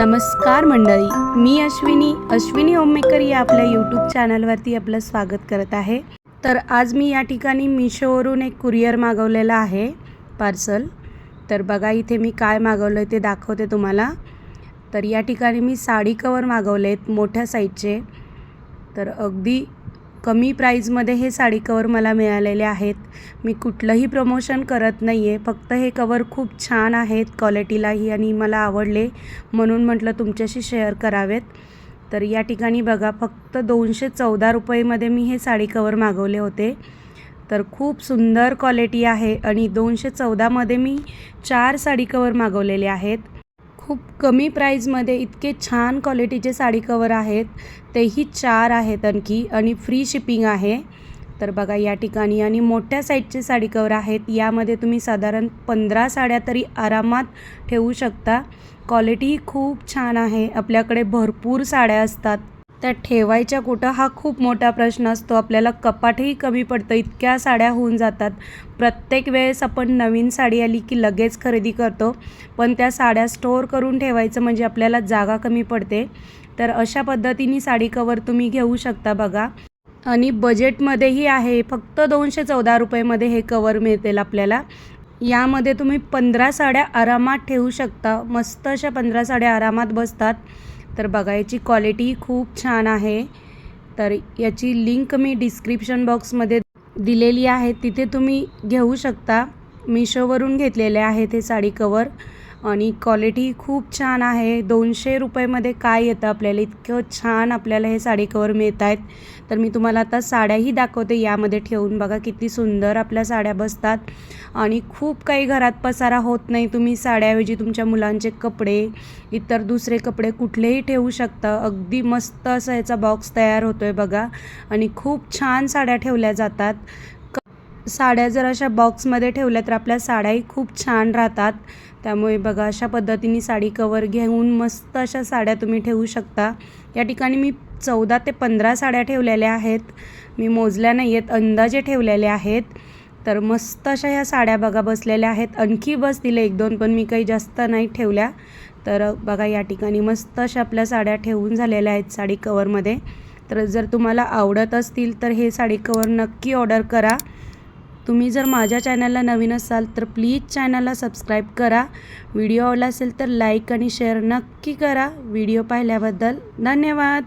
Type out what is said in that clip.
नमस्कार मंडळी मी अश्विनी अश्विनी होममेकर या आपल्या यूट्यूब चॅनलवरती आपलं स्वागत करत आहे. तर आज मी या ठिकाणी मिशोवरून एक कुरिअर मागवलेलं आहे पार्सल तर बघा इथे मी काय मागवलं आहे ते दाखवते तुम्हाला. तर या ठिकाणी मी साडी कवर मागवले आहेत मोठ्या साईजचे तर अगदी कमी प्राईजमध्ये हे साडी कवर मला मिळालेले आहेत. मी कुठलंही प्रमोशन करत नाही आहे फक्त हे कवर खूप छान आहेत क्वालिटीलाही आणि मला आवडले. म्हणून म्हटलं तुमच्याशी शेअर करावेत. तर या ठिकाणी बघा फक्त दोनशे चौदा रुपयेमध्ये मी हे साडी कवर मागवले होते. तर खूप सुंदर क्वालिटी आहे आणि दोनशे चौदामध्ये मी चार साडी कवर मागवलेले आहेत. खूप कमी प्राईजमध्ये इतके छान क्वालिटीचे साडी कवर आहेत. तेही चार आहेत आणखी आणि फ्री शिपिंग आहे. तर बघा या ठिकाणी आणि मोठ्या साईजचे साडी कवर आहेत. यामध्ये तुम्ही साधारण पंधरा साड्या तरी आरामात ठेवू शकता. क्वालिटी खूप छान आहे. आपल्याकडे भरपूर साड्या असतात. त्या ठेवायच्या कुठं? हा खूप मोठा प्रश्न असतो. आपल्याला कपाटही कमी पडतं. इतक्या साड्या होऊन जातात. प्रत्येक वेळेस आपण नवीन साडी आली की लगेच खरेदी करतो. पण त्या साड्या स्टोअर करून ठेवायचं म्हणजे आपल्याला जागा कमी पडते. तर अशा पद्धतीने साडी कवर तुम्ही घेऊ शकता बघा. आणि बजेटमध्येही आहे. फक्त दोनशे चौदा रुपयेमध्ये हे कवर मिळतील आपल्याला. यामध्ये तुम्ही पंधरा साड्या आरामात ठेवू शकता. मस्त अशा पंधरा साड्या आरामात बसतात. तर बघा याची क्वालिटी खूप छान आहे. तर याची लिंक मी डिस्क्रिप्शन बॉक्समध्ये दिलेली आहे. तिथे तुम्ही घेऊ शकता. मिशोवरून घेतलेले आहेत हे साडी कवर आणि क्वालिटी खूप छान आहे. दोनशे रुपयेमध्ये काय येतं आपल्याला? इतकं छान आपल्याला हे साडी कवर मिळत आहेत. तर मी तुम्हाला आता साड्याही दाखवते. यामध्ये ठेवून बघा किती सुंदर आपल्या साड्या बसतात. आणि खूप काही घरात पसारा होत नाही. तुम्ही साड्याऐवजी तुमच्या मुलांचे कपडे इतर दुसरे कपडे कुठलेही ठेवू शकता. अगदी मस्त असा याचा बॉक्स तयार होतो आहे बघा. आणि खूप छान साड्या ठेवल्या जातात. साड्या जर अशा बॉक्समध्ये ठेवल्या तर आपल्या साड्याही खूप छान राहतात. त्यामुळे बघा अशा पद्धतीने साडी कवर घेऊन मस्त अशा साड्या तुम्ही ठेवू शकता. या ठिकाणी मी चौदा ते पंधरा साड्या ठेवलेल्या आहेत. मी मोजल्या नाही आहेत अंदाजे ठेवलेल्या आहेत. तर मस्त अशा ह्या साड्या बघा बसलेल्या आहेत. आणखी बसतील एक दोन पण मी काही जास्त नाही ठेवल्या. तर बघा या ठिकाणी मस्त अशा आपल्या साड्या ठेवून झालेल्या आहेत साडी कवरमध्ये तर जर तुम्हाला आवडत असतील तर हे साडी कवर नक्की ऑर्डर करा. तुम्ही जर माझ्या चॅनलला नवीन असाल तर प्लीज चॅनलला सबस्क्राईब करा. व्हिडिओ आवडला असेल तर लाईक आणि शेअर नक्की करा. व्हिडिओ पाहिल्याबद्दल धन्यवाद.